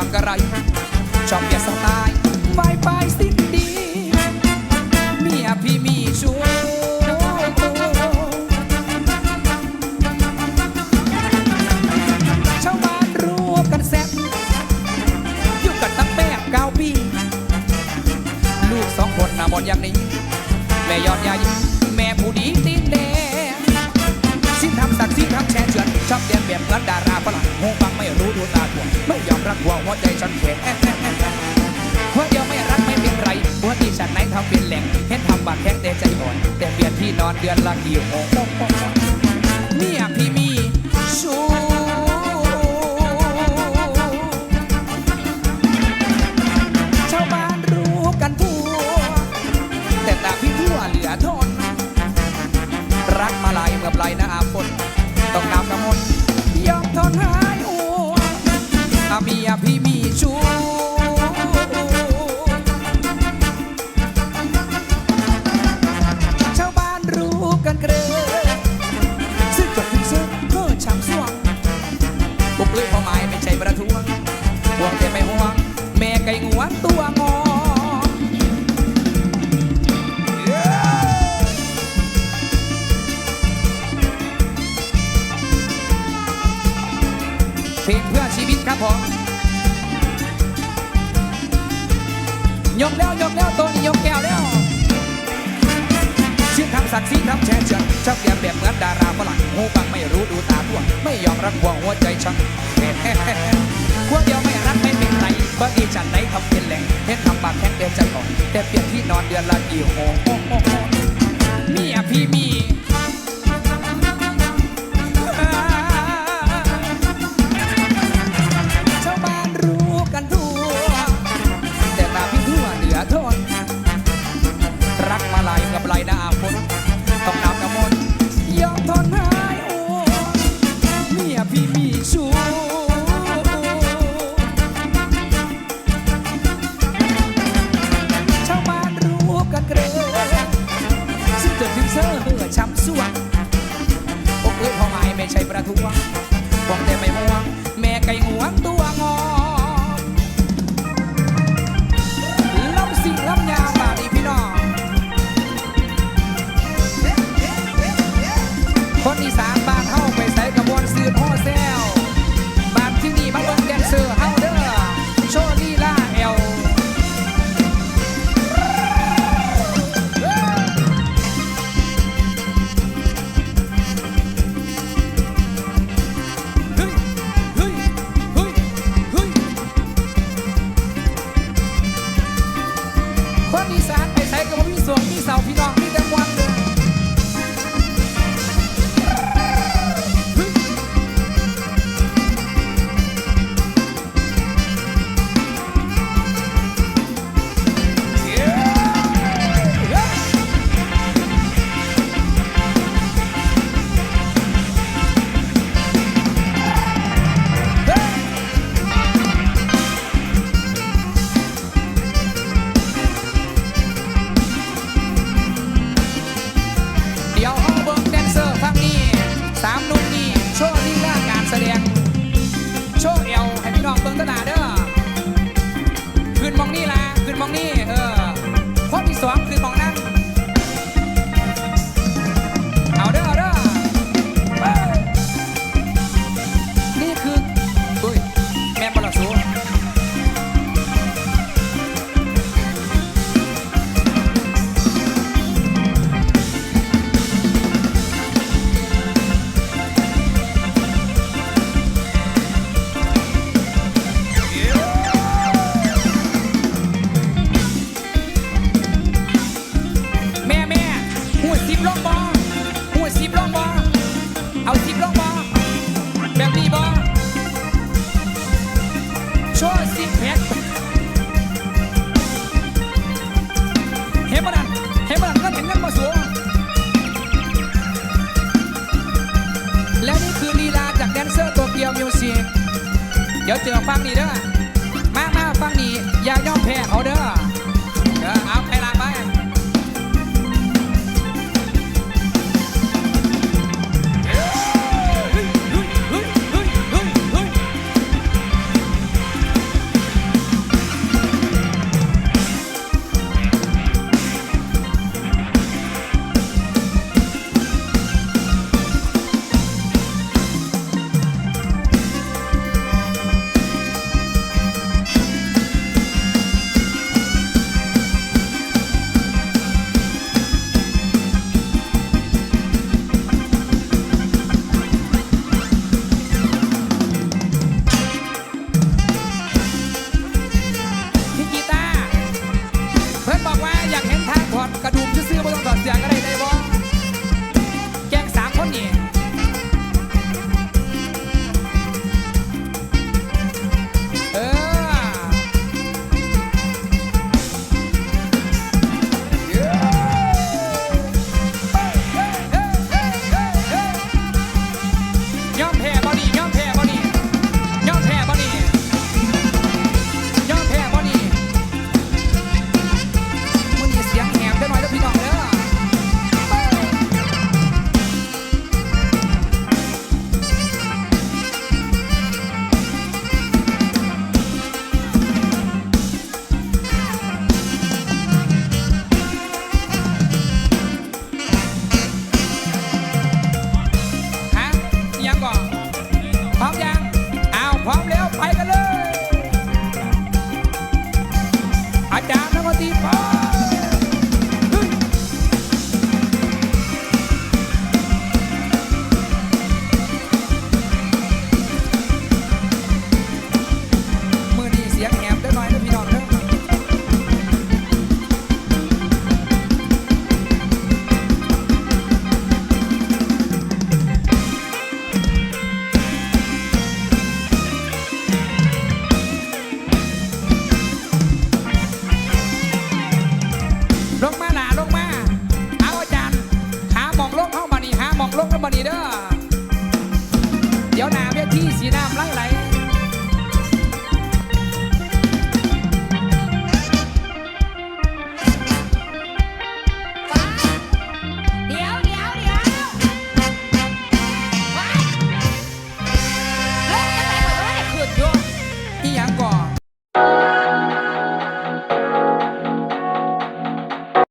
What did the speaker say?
จังกระไรชอบเบียดสไตล์ไปไปสิ้นดีเมียพี่มีชู้ชาวบ้านรู้กันแซ่บอยู่กันตั้งแปดเก้าปี ลูกสองคนน่ะหมดอย่างนี้ แม่ยอดใหญ่แม่ผู้ดีตีนแดงสิ้นทำสักสิ้นทำแชร์เฉือนชอบเรียนแบบเหมือนดาราฝรั่ง รู้ดูตาถ่วไม่ยอมรักหัวหัวใจฉันแข็งหัวเดียวไม่รักไม่เป็นไรหัวที่ฉันไหนทำเป็นแหล่งเห็นทำบาดแข้งแต่ใจอ่อน แต่เปลี่ยนที่นอนเดือนละกี่โมงเมียพี่มีชู้ชาวบ้านรู้กันทั่ว แต่ตาพี่ทั่วเหลือทน รักมาหลายเมื่อปลายหน้าฝนต้องนำน้ำมนยอมทนหา กเลยเป้าหมายไม่ใช่ประท้วงห่วงแต่ไม่ห่วง แม่ไก่งวงตัวงอเพลงเพื่อชีวิตครับผมยกแล้วยกแล้วตัวนี้ยกแก้วแล้ว ศักดิ์ศรีทำแชร์เชิงชอบแกมแบบเหมือนดาราฝรั่งหูฟังไม่รู้ดูตาทั่วไม่ยอมรักห่วงหัวใจฉันพวกเดียวไม่รักไม่เป็นไรบางทีฉันไหนทำเป็นแหล่งเห็นทำบาดแท่งเดือนใจก่อนแต่เปลี่ยนที่นอนเดือนละกี่โหเมียพี่มี